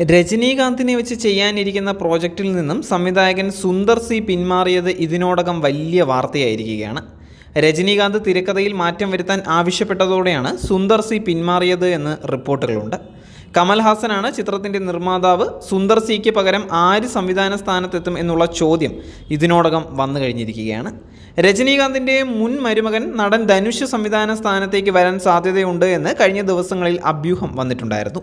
രജനീകാന്തിനെ വെച്ച് ചെയ്യാനിരിക്കുന്ന പ്രോജക്റ്റിൽ നിന്നും സംവിധായകൻ സുന്ദർ സി പിന്മാറിയത് ഇതിനോടകം വലിയ വാർത്തയായിരിക്കുകയാണ്. രജനീകാന്ത് തിരക്കഥയിൽ മാറ്റം വരുത്താൻ ആവശ്യപ്പെട്ടതോടെയാണ് സുന്ദർ സി പിന്മാറിയത് എന്ന് റിപ്പോർട്ടുകളുണ്ട്. കമൽഹാസനാണ് ചിത്രത്തിന്റെ നിർമ്മാതാവ്. സുന്ദർ സിക്ക് പകരം ആര് സംവിധാന സ്ഥാനത്തെത്തും എന്നുള്ള ചോദ്യം ഇതിനോടകം വന്നു കഴിഞ്ഞിരിക്കുകയാണ്. രജനീകാന്തിന്റെ മുൻ മരുമകൻ നടൻ ധനുഷ് സംവിധാന സ്ഥാനത്തേക്ക് വരാൻ സാധ്യതയുണ്ട് എന്ന് കഴിഞ്ഞ ദിവസങ്ങളിൽ അഭ്യൂഹം വന്നിട്ടുണ്ടായിരുന്നു.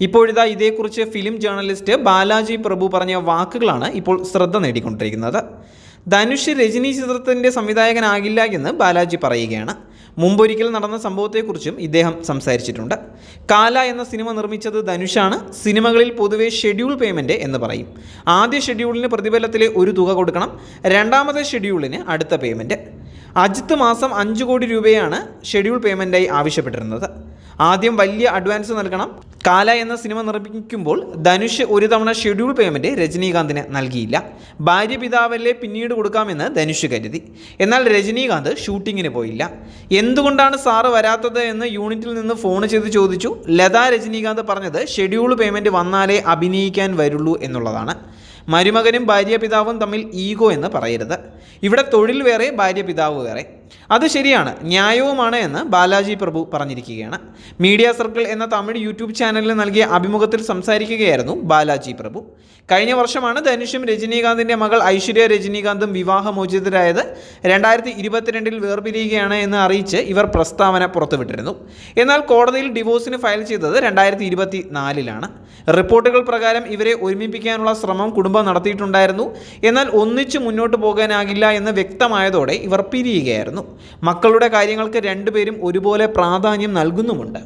ഇപ്പോഴിതാ ഇതേക്കുറിച്ച് ഫിലിം ജേർണലിസ്റ്റ് ബാലാജി പ്രഭു പറഞ്ഞ വാക്കുകളാണ് ഇപ്പോൾ ശ്രദ്ധ നേടിക്കൊണ്ടിരിക്കുന്നത്. ധനുഷ് രജനി ചിത്രത്തിന്റെ സംവിധായകനാകില്ല എന്ന് ബാലാജി പറയുകയാണ്. മുമ്പൊരിക്കൽ നടന്ന സംഭവത്തെക്കുറിച്ചും ഇദ്ദേഹം സംസാരിച്ചിട്ടുണ്ട്. കാല എന്ന സിനിമ നിർമ്മിച്ചത് ധനുഷാണ്. സിനിമകളിൽ പൊതുവെ ഷെഡ്യൂൾ പേയ്മെന്റ് എന്ന് പറയും. ആദ്യ ഷെഡ്യൂളിന് പ്രതിഫലത്തിലെ ഒരു തുക കൊടുക്കണം. രണ്ടാമത്തെ ഷെഡ്യൂളിന് അടുത്ത പേയ്മെന്റ് അജിത്ത് മാസം അഞ്ച് കോടി രൂപയാണ് ഷെഡ്യൂൾ പേയ്മെന്റായി ആവശ്യപ്പെട്ടിരുന്നത്. ആദ്യം വലിയ അഡ്വാൻസ് നൽകണം. കാല എന്ന സിനിമ നിർമ്മിക്കുമ്പോൾ ധനുഷ് ഒരു തവണ ഷെഡ്യൂൾ പേയ്മെന്റ് രജനീകാന്തിന് നൽകിയില്ല. ഭാര്യ പിതാവല്ലേ പിന്നീട് കൊടുക്കാമെന്ന് ധനുഷ് കരുതി. എന്നാൽ രജനീകാന്ത് ഷൂട്ടിങ്ങിന് പോയില്ല. എന്തുകൊണ്ടാണ് സാറ് വരാത്തത് എന്ന് യൂണിറ്റിൽ നിന്ന് ഫോൺ ചെയ്ത് ചോദിച്ചു. ലതാ രജനീകാന്ത് പറഞ്ഞത് ഷെഡ്യൂൾ പേയ്മെന്റ് വന്നാലേ അഭിനയിക്കാൻ വരുള്ളൂ എന്നുള്ളതാണ്. മരുമകനും ഭാര്യ പിതാവും തമ്മിൽ ഈഗോ എന്ന് പറയരുത്. ഇവിടെ തൊഴിൽ വേറെ ഭാര്യ പിതാവ് വേറെ. അത് ശരിയാണ്. ന്യായവുമാണ് എന്ന് ബാലാജി പ്രഭു പറഞ്ഞിരിക്കുകയാണ്. മീഡിയ സർക്കിൾ എന്ന തമിഴ് യൂട്യൂബ് ചാനലിൽ നൽകിയ അഭിമുഖത്തിൽ സംസാരിക്കുകയായിരുന്നു ബാലാജി പ്രഭു. കഴിഞ്ഞ വർഷമാണ് ധനുഷും രജനീകാന്തിന്റെ മകൾ ഐശ്വര്യ രജനീകാന്തും വിവാഹമോചിതരായത്. രണ്ടായിരത്തി ഇരുപത്തിരണ്ടിൽ വേർപിരിയുകയാണ് എന്ന് അറിയിച്ച് ഇവർ പ്രസ്താവന പുറത്തുവിട്ടിരുന്നു. എന്നാൽ കോടതിയിൽ ഡിവോഴ്സിന് ഫയൽ ചെയ്തത് രണ്ടായിരത്തി ഇരുപത്തി നാലിലാണ് റിപ്പോർട്ടുകൾ പ്രകാരം ഇവരെ ഒരുമിപ്പിക്കാനുള്ള ശ്രമം കുടുംബം നടത്തിയിട്ടുണ്ടായിരുന്നു. എന്നാൽ ഒന്നിച്ചു മുന്നോട്ട് പോകാനാകില്ല എന്ന് വ്യക്തമായതോടെ ഇവർ പിരിയുകയായിരുന്നു. മക്കളുടെ കാര്യങ്ങൾക്ക് രണ്ടുപേരും ഒരുപോലെ പ്രാധാന്യം നൽകുന്നുമുണ്ട്.